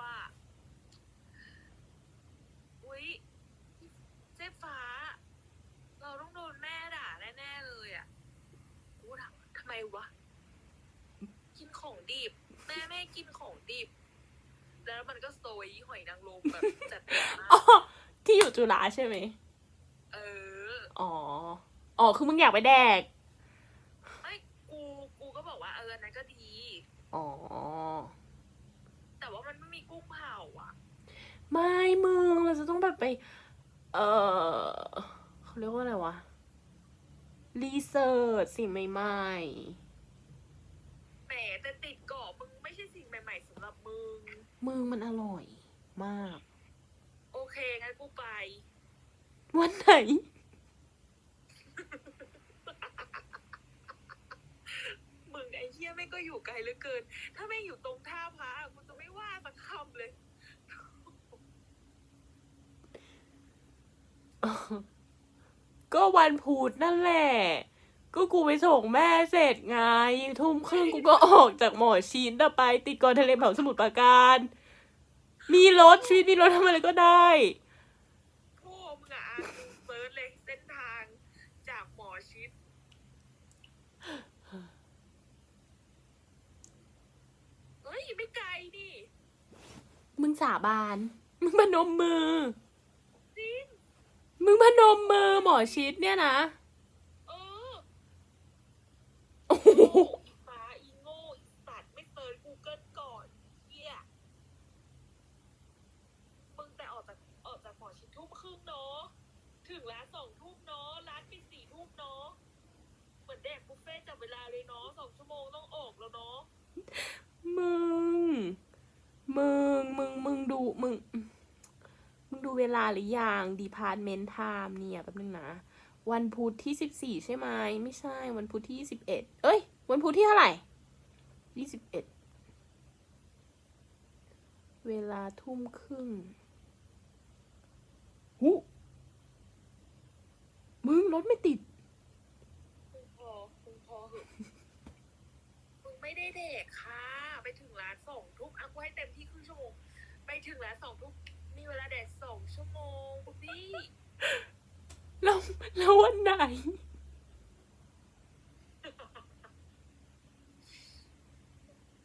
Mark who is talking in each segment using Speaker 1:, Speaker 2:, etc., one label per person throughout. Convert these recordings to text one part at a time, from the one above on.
Speaker 1: ว่า อุ๊ยเจ๊ฟ้า เราต้องโดนแม่ด่าแน่ๆเลยอะกูถามว่าทำไมวะ กินของดิบแม่ไม่ให้กินของดิบ แล้วมันก็โซยหอยนางรมแบบจัดเต็มมา
Speaker 2: อ๋อก ที่อยู่จุฬาใช่ไหม
Speaker 1: เออ
Speaker 2: อ๋อ อ๋อ คือมึงอยากไปแดก
Speaker 1: ไม่ กู กูก็บอกว่าเอออันนั้นก็ดี
Speaker 2: อ๋อ
Speaker 1: แต่ว่ามันไม่มีกุ้งเผาอะ
Speaker 2: ไม่มึงเราจะต้องแบบไป เออเขาเรียกว่าอะไรวะรีเสิร์ชสิ่งใหม่
Speaker 1: แหมแต่ติดเกาะมึงไม่ใช่สิ่งใหม่ๆสำหรับมึง
Speaker 2: ๆมึงมันอร่อยมาก
Speaker 1: โอเค งั้นกูไป
Speaker 2: วันไหน
Speaker 1: มึงไอ้เหี้ยไม่งก็อยู่ไกลเหลือเกิน ถ้าไม่งอยู่ตรงท่าพระกูจะไม่ว่าสักคำเลย
Speaker 2: ก็วันพุธนั่นแหละ ก็กูไปส่งแม่เสร็จไงทุ่มครึ่งกูก็ออกจากหมอชินแต่ไป ติดกอนทะเลเผาสมุทรปราการ มีรถชีวิตมีรถทำอะไรก็ได้
Speaker 1: พวกมึงอะอ่านดูเซิร์ชเลยเส้นทางจากหมอชิดเฮ้ย ไม่ไกลนี่
Speaker 2: มึงสาบาน มึงพนมมือ
Speaker 1: จริง
Speaker 2: มึงพนมมือหมอชิดเนี่ยนะ
Speaker 1: เออ
Speaker 2: โอ้โห
Speaker 1: โง่อีฟ้าอีโง่อีสัตว์ไม่เซิร์ชกูเกิลก่อนเฮียมึงแต่ออกจากออกจากหมอชิดทุ่มครึ่งเนาะถึงร้านสองทุ่มเนาะร้านปิดสี่ทุ่มเนาะเหมือนแดกบุฟเฟ่ต์จับเวลาเลยเนาะสองชั่วโมงต้องออกแล้วเนาะ
Speaker 2: มึง มึง มึง มึงดู มึงมึง ดูเวลาหรือยัง Department Time เนี่ยแป๊บนึงนะ วันพุธที่สิบสี่ใช่ไหม ไม่ใช่ วันพุธที่ยี่สิบเอ็ดเอ้ย วันพุธที่เท่าไหร่ยี่สิบเอ็ดเวลาทุ่มครึ่งหูมึงรถไม่ติด
Speaker 1: พอมึงพอเหอะมึงไม่ได้เด็กค่ะ ไปถึงร้านสองทุ่มอะกูให้เต็มที่ครึ่งชั่วโมงไปถึงร้านสองทุ่ม มีเวลาแดดสองชั่วโมงปุ๊บพี่
Speaker 2: แล้วแล้ววันไหน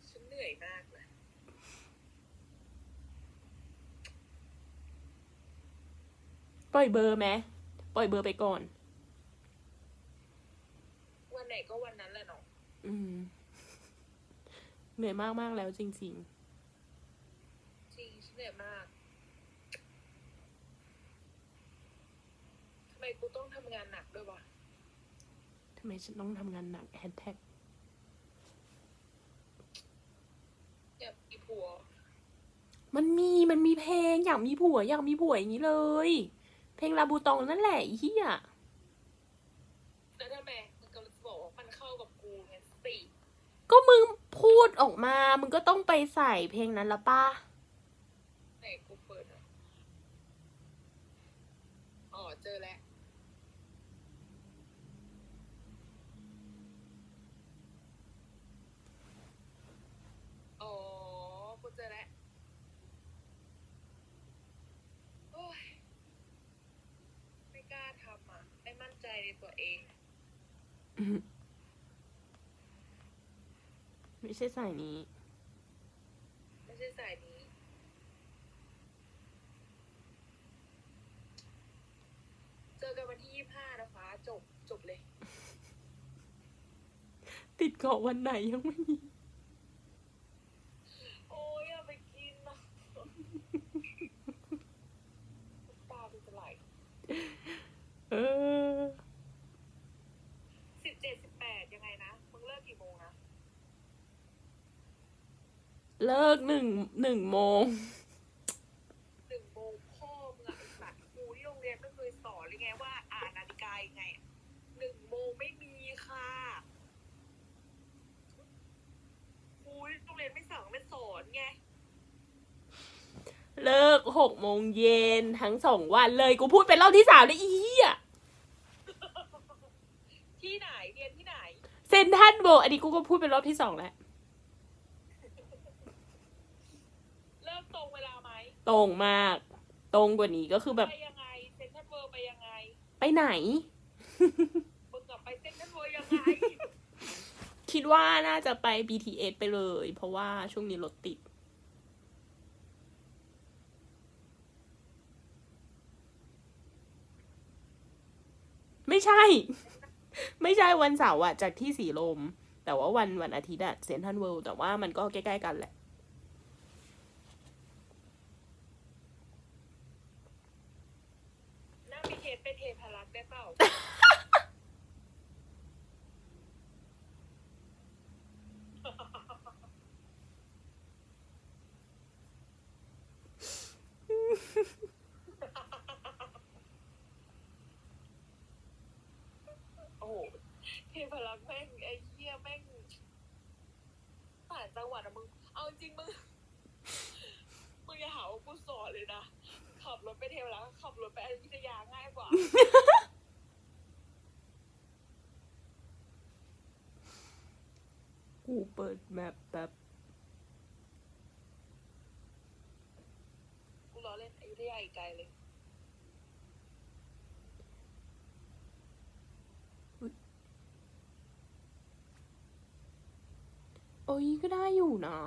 Speaker 1: ฉันเหนื่อยมากเลย
Speaker 2: ปล่อยเบอร์ไหมปล่อยเบอร์ไปก่อน
Speaker 1: วันไหนก็วันนั้นแหละเนาะ
Speaker 2: อืมเหนื่อยมากมากๆแล้วจริง
Speaker 1: จริงฉันเหนื่อยมาก ทำไมกูต้องทำงานหนักด้วยวะ
Speaker 2: ๆทำไมฉันต้องทำงานหนักแฮชแท็ก
Speaker 1: อยากมีผัว
Speaker 2: มันมีมันมีเพลงอยากมีผัวอยากมีผัวอย่างนี้เลย เพลงลาบูตองนั่นแหละไอีเหี้ย
Speaker 1: แล้วทำไมมันกำลังจะบอกว่ามันเข้ากับกูไงสิ
Speaker 2: ก็มึงพูดออกมา มึงก็ต้องไปใส่เพลงนั้นละป้า
Speaker 1: ไหนกูเปิดอะอ๋อเจอแล้ว อ๋อ กูเจอแล้ว โอ้ย ไม่กล้าทำอะ ไม่มั่น ใจในตัวเอง
Speaker 2: ไม่ใช่ใส่นี้
Speaker 1: ไม่ใช่สายนี้ เจอกันวันที่ยี่ห้านะคะ จบจบเลย
Speaker 2: ติดเกาะวันไหนยังไม่มี
Speaker 1: โอ้ยอย่าไปกินนะตาเป็นจะไหล
Speaker 2: เออ
Speaker 1: สิบเจ็ดสิบแปดยังไงนะ มึงเลิกกี่โมงนะ
Speaker 2: เลิกหนึ่งหนึ่งโมง
Speaker 1: หนึ่งโมงพ่อมึงอะไอ้สัตว์ครูที่โรงเรียนไม่เคยสอนเลยไงว่า อ่านนาฬิกายังไงอะหนึ่งโมงไม่มีค่ะครูที่โรงเรียนไม่สั่งไม่สอนไง
Speaker 2: เลิกหกโมงเย็นทั้งสองวันเลยกูพูดเป็นรอบที่สามเลยอีเหี้ย
Speaker 1: ที่ไหนเรียนที่ไหน
Speaker 2: เซนทรันโบ อันนี้กูก็พูดเป็นรอบที่สองแล้ว
Speaker 1: ตรงเวลาไหม
Speaker 2: ตรงมาก ตรงกว่านี้ก็คือแบบ
Speaker 1: ไปยังไงเซ็นทรัลเวิลด์ไปยังไง
Speaker 2: ไปไหน
Speaker 1: มึงกลับไปเซ็นทรัลเวิลด์ยังไง
Speaker 2: คิดว่าน่าจะไป BTS ไปเลย เพราะว่าช่วงนี้รถติด ไม่ใช่ ไม่ใช่วันเสาร์อะจากที่สีลม แต่ว่าวันวันอาทิตย์อะเซนทันเวิลด์แต่ว่ามันก็ใกล้ ๆ กันแหละ
Speaker 1: นั่งบีเทสไปเทพารักษ์ได้เปล่า โอ้โหเทพารักษ์แม่งไอ้เหี้ยแม่งต่างจังหวัดอะมึง เอาจริงมึง มึงอย่าหาว่ากูสอนเลยนะ ขับรถไปเทพารักษ์ขับรถไปอยุธยาง่ายกว่า
Speaker 2: กูเปิดแมปแบบ
Speaker 1: กูล้อเล่นอยุธยาอีกไกลเลย
Speaker 2: โอ้ยก็ได้อยู่นะ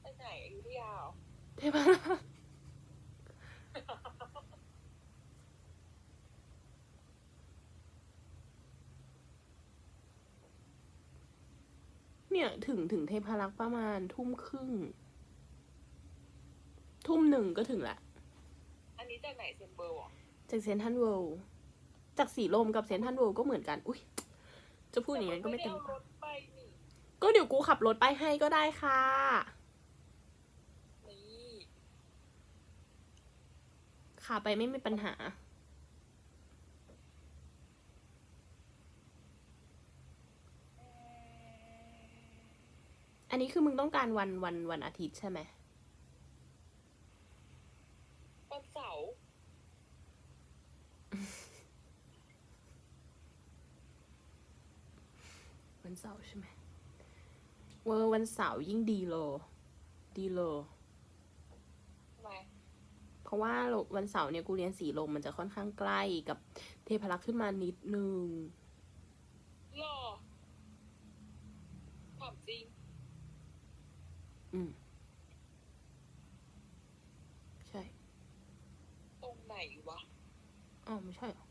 Speaker 1: ไปไหนอยุธยาเหรอ
Speaker 2: เทพารักษ์เนี่ยถึงถึงเทพารักษ์ประมาณทุ่มครึ่ง ทุ่มหนึ่งก็ถึงละ
Speaker 1: อันนี้จากไหนเซนเบอร์วะ
Speaker 2: จากเซนทันเวิลด์จากสีลมกับเซนทันเวิลด์ก็เหมือนกัน อุ้ยจะพูดอย่างนั้นก็ไม่เต็ม
Speaker 1: แต่น
Speaker 2: ปาก
Speaker 1: ด้ารถไปนี่
Speaker 2: ก็เดี๋ยวกูขับรถไปให้ก็ได้ค่ะ
Speaker 1: นี่
Speaker 2: ขาไปไม่มีปัญหา อันนี้คือมึงต้องการวันวันวันอาทิตย์ใช่ไหม
Speaker 1: วันเสาร์
Speaker 2: วันเสาร์ใช่ไหม เวอร์วันเสาร์ยิ่งดีเลยดีเลย
Speaker 1: ทำไม
Speaker 2: เพราะว่าวันเสาร์เนี่ยกูเรียนสีลมมันจะค่อนข้างใกล้กับเทพารักษ์ขึ้นมานิดนึง
Speaker 1: หรอความจริง
Speaker 2: อืม ใช่
Speaker 1: ตรงไหนวะ
Speaker 2: อ้าวไม่ใช่เหรอ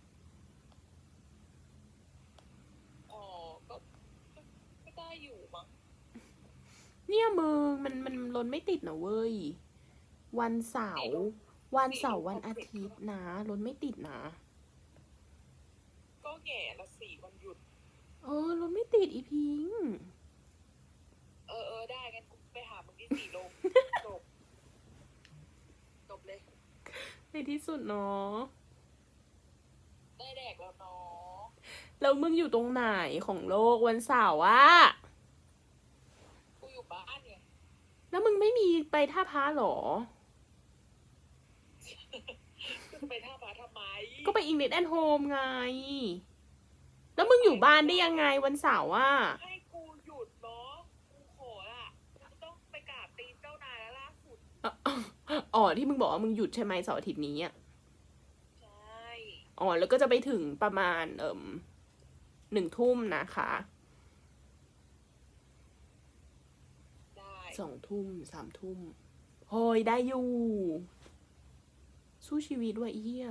Speaker 1: อ๋อ ก็ก็ก็ได้อยู่มั้ง
Speaker 2: เนี่ยมึงมันมันรถไม่ติดนะเว้ย วันเสาร์วันเสาร์วันอาทิตย์นะรถไม่ติดนะ
Speaker 1: ก็แง่ละสี่วันหยุด
Speaker 2: เออรถไม่ติดอีพิง
Speaker 1: เออเออได้งั้นกูไปหามึงที่สี่โลจบจบเลย
Speaker 2: ในที่สุดเนาะ
Speaker 1: ได้แดกแล้วเนาะ
Speaker 2: แล้วมึงอยู่ตรงไหนของโลกวันเสาร์อะ
Speaker 1: กูอยู่บ้านไง
Speaker 2: แล้วมึง ไม่มีไปท่าพระเหรอ
Speaker 1: กูจะไปท่าพระทำไม
Speaker 2: ก็ไปอิงเ e แอนโฮมไง แล้วมึงอยู่บ้านได้ยังไงวันเสาร์อะ
Speaker 1: ให้กูหยุดเนาะกูขอละกูต้องไปกราบตีนเจ้านายแล้วล่าสุด
Speaker 2: อ๋อที่มึงบอกว่ามึงหยุดใช่ไหมเสาร์อาทิตย์นี้อะ
Speaker 1: ใช่
Speaker 2: อ๋อแล้วก็จะไปถึงประมาณเอ่มหนึ่งทุ่มนะคะ
Speaker 1: ได้
Speaker 2: สองทุ่มสามทุ่มโฮยได้อยู่ สู้ชีวิตด้วยไอ้เอี้ย